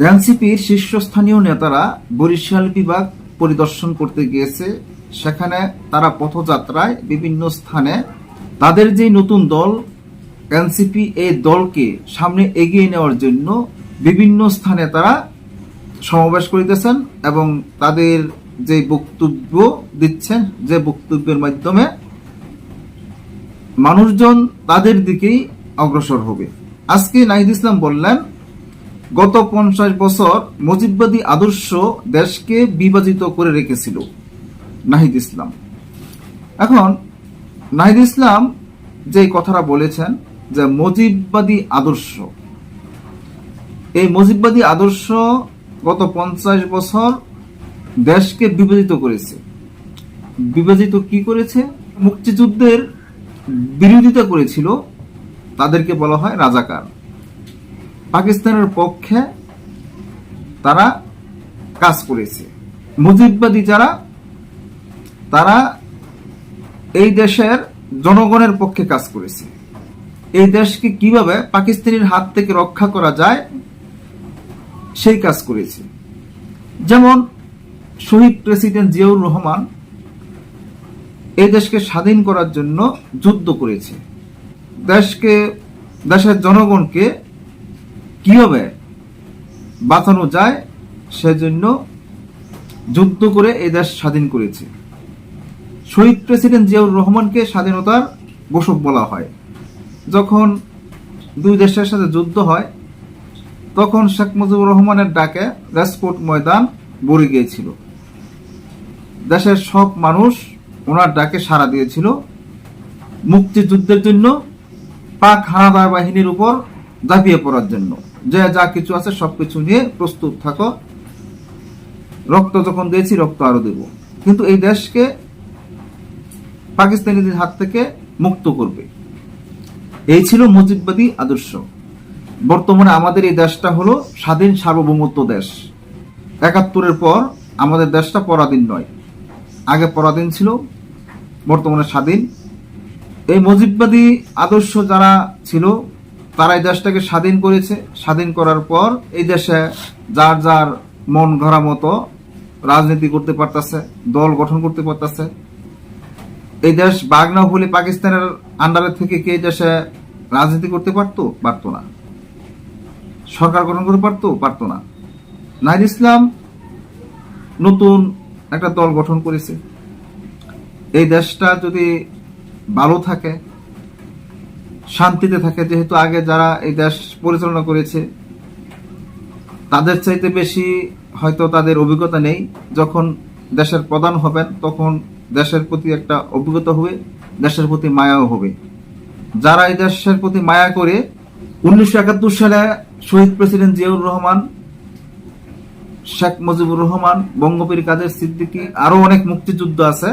এনসিপির শীর্ষস্থানীয় নেতারা বরিশাল বিভাগ পরিদর্শন করতে গিয়েছে। সেখানে তারা পথযাত্রায় বিভিন্ন স্থানে তাদের যে নতুন দল, এনসিপি এই দলকে সামনে এগিয়ে নেওয়ার জন্য বিভিন্ন স্থানে তারা সমাবেশ করিতেছেন এবং তাদের যে বক্তব্য দিচ্ছেন, যে বক্তব্যের মাধ্যমে মানুষজন তাদের দিকেই অগ্রসর হবে। আজকে নাহিদ ইসলাম বললেন গত পঞ্চাশ বছর মুজিববাদী আদর্শ দেশকে বিভাজিত করে রেখেছিল নাহিদ ইসলাম। এখন, নাহিদ ইসলাম যে কথাটা বলেছেন যে মুজিববাদী আদর্শ, এই মুজিববাদী আদর্শ গত পঞ্চাশ বছর দেশকে বিভাজিত করেছে। বিভাজিত কি করেছে? মুক্তিযুদ্ধের বিরোধিতা করেছিল, তাদেরকে বলা হয় রাজাকার। পাকিস্তানের পক্ষে তারা কাজ করেছে। মুজিববাদী যারা, তারা এই দেশের জনগণের পক্ষে কাজ করেছে। এই দেশকে কীভাবে পাকিস্তানের হাত থেকে রক্ষা করা যায়, সেই কাজ করেছে। যেমন শহীদ প্রেসিডেন্ট জিয়াউর রহমান এই দেশকে স্বাধীন করার জন্য যুদ্ধ করেছে। দেশকে, দেশের জনগণকে কীভাবে বাঁচানো যায়, সেজন্য যুদ্ধ করে এই দেশ স্বাধীন করেছে। শহীদ প্রেসিডেন্ট জিয়াউর রহমানকে স্বাধীনতার ঘোষক বলা হয়। যখন দুই দেশের সাথে যুদ্ধ হয়, তখন শেখ মুজিবুর রহমানের ডাকে রাজকোট ময়দান ভরে গিয়েছিল। দেশের সব মানুষ ওনার ডাকে সাড়া দিয়েছিল। মুক্তিযুদ্ধের জন্য পাক হানাদার বাহিনীর উপর ঝাঁপিয়ে পড়ার জন্য। যে যা কিছু আছে সবকিছু নিয়ে প্রস্তুত থাকো। রক্ত যখন দিয়েছি, রক্ত আরও দেব। কিন্তু এই দেশকে পাকিস্তানিদের হাত থেকে মুক্ত করবে। এই ছিল মুজিববাদী আদর্শ। বর্তমানে আমাদের এই দেশটা হলো স্বাধীন সার্বভৌমত্ব দেশ। একাত্তরের পর আমাদের দেশটা পরাধীন নয়। আগে পরাধীন ছিল, বর্তমানে স্বাধীন। এই মুজিববাদী আদর্শ যারা ছিল তারা এই দেশটাকে স্বাধীন করেছে। স্বাধীন করার পর এই দেশে যার যার মন ঘরা মতো রাজনীতি করতে পারতেছে, দল গঠন করতে পারতেছে। এই দেশ বাগনা হলে পাকিস্তানের আন্ডারে থেকে কে দেশে রাজনীতি করতে পারতো? পারতো না। সরকার গঠন করতে পারতো? পারতো না। নাহিদ ইসলাম নতুন একটা দল গঠন করেছে। এই দেশটা যদি ভালো থাকে শান্তিতে থাকে। যেহেতু আগে যারা এই দেশ পরিচালনা করেছে, তাদের চাইতে বেশি হয়তো তাদের অভিজ্ঞতা নেই। যখন দেশের প্রধান হবেন, তখন দেশের প্রতি একটা অভিজ্ঞতা হবে, দেশের প্রতি মায়াও হবে। যারা এই দেশের প্রতি মায়া করে, উনিশশো একাত্তর সালে শহীদ প্রেসিডেন্ট জিয়াউর রহমান, শেখ মুজিবুর রহমান, বঙ্গবীর কাদের সিদ্দিকি, আরও অনেক মুক্তিযুদ্ধ আছে,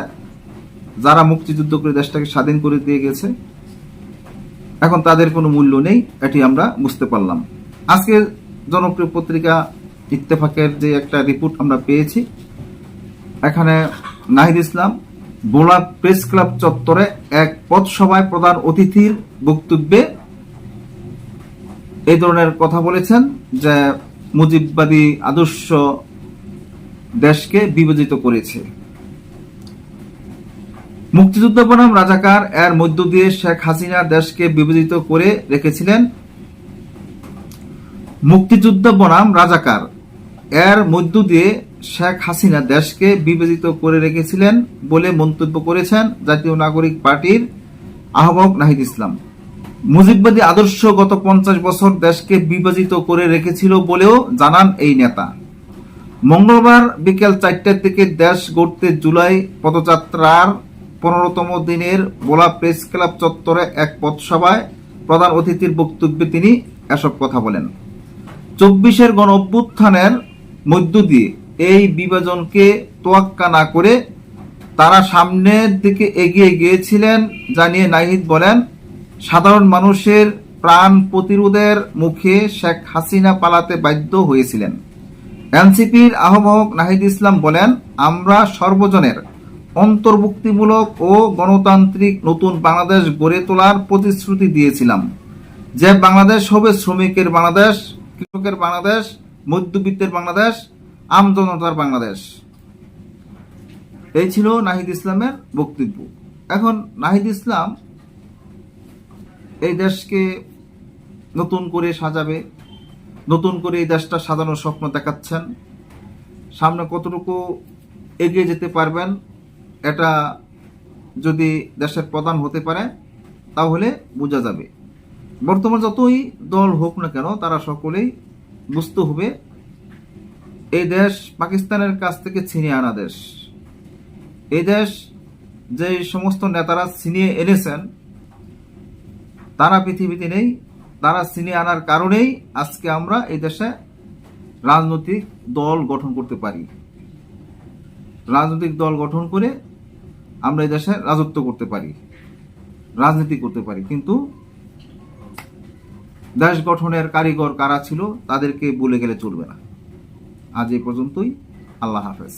যারা মুক্তিযুদ্ধ করে দেশটাকে স্বাধীন করে দিয়ে গেছে। এখন তাদের কোনো মূল্য নেই, এটি আমরা বুঝতে পারলাম। আজকে জনপ্রিয় পত্রিকা ইত্তেফাকের যে একটা রিপোর্ট আমরা পেয়েছি, এখানে নাহিদ ইসলাম বোলা প্রেস ক্লাব চত্বরে এক পথসভায় প্রধান অতিথির বক্তব্যে এই ধরনের কথা বলেছেন যে মুজিববাদী আদর্শ দেশকে বিভাজিত করেছে। মুক্তিযুদ্ধ বনাম রাজাকার এর মধ্য দিয়ে শেখ হাসিনা দেশকে বিভাজিত করে রেখেছিলেন মুক্তিযুদ্ধ বনাম রাজাকার। এর মধ্য দিয়ে শেখ হাসিনা দেশকে বিভাজিত করে রেখেছিলেন বলে মন্তব্য করেছেন জাতীয় নাগরিক পার্টির আহ্বায়ক নাহিদ ইসলাম। মুজিববাদী আদর্শ গত পঞ্চাশ বছর দেশকে বিভাজিত করে রেখেছিল বলেও জানান এই নেতা। মঙ্গলবার বিকেল চারটার দিকে দেশ গড়তে জুলাই পদযাত্রার পনেরোতম দিনের বোলা প্রেস ক্লাব চত্বরে এক পথসভায় প্রধান অতিথির বক্তব্যে তিনি এসব কথা বলেন। চব্বিশের গণ অভ্যুত্থানের মধ্য দিয়ে এই বিভাজনকে তোয়াক্কা না করে তারা সামনের দিকে এগিয়ে গিয়েছিলেন জানিয়ে নাহিদ বলেন, সাধারণ মানুষের প্রাণ প্রতিরোধের মুখে শেখ হাসিনা পালাতে বাধ্য হয়েছিলেন। এনসিপির আহ্বায়ক নাহিদ ইসলাম বলেন, আমরা সর্বজনের অন্তর্ভুক্তিমূলক ও গণতান্ত্রিক নতুন বাংলাদেশ গড়ে তোলার প্রতিশ্রুতি দিয়েছিলাম, যে বাংলাদেশ হবে শ্রমিকের বাংলাদেশ, কৃষকের বাংলাদেশ, মধ্যবিত্তের বাংলাদেশ আমজনতার বাংলাদেশ। এই ছিল নাহিদ ইসলামের বক্তব্য। এখন নাহিদ ইসলাম এই দেশকে নতুন করে সাজাবে, নতুন করে এই দেশটা সাজানোর স্বপ্ন দেখাচ্ছেন। সামনে কতটুকু এগিয়ে যেতে পারবেন এটা যদি দেশের প্রধান হতে পারে, তাহলে বোঝা যাবে। বর্তমান যতই দল হোক না কেন, তারা সকলেই বুঝতে হবে, এই দেশ পাকিস্তানের কাছ থেকে ছিনিয়ে আনা দেশ। এই দেশ যে সমস্ত নেতারা ছিনিয়ে এনেছেন, তারা পৃথিবীতে নেই, তারা ছিনিয়ে আনার কারণেই আজকে আমরা এই দেশে রাজনৈতিক দল গঠন করতে পারি। রাজনৈতিক দল গঠন করে আমরা এই দেশে রাজত্ব করতে পারি, রাজনীতি করতে পারি, কিন্তু দেশ গঠনের কারিগর কারা ছিল তাদেরকে বলে গেলে চলবে না। আজ এই পর্যন্তই, আল্লাহ হাফেজ।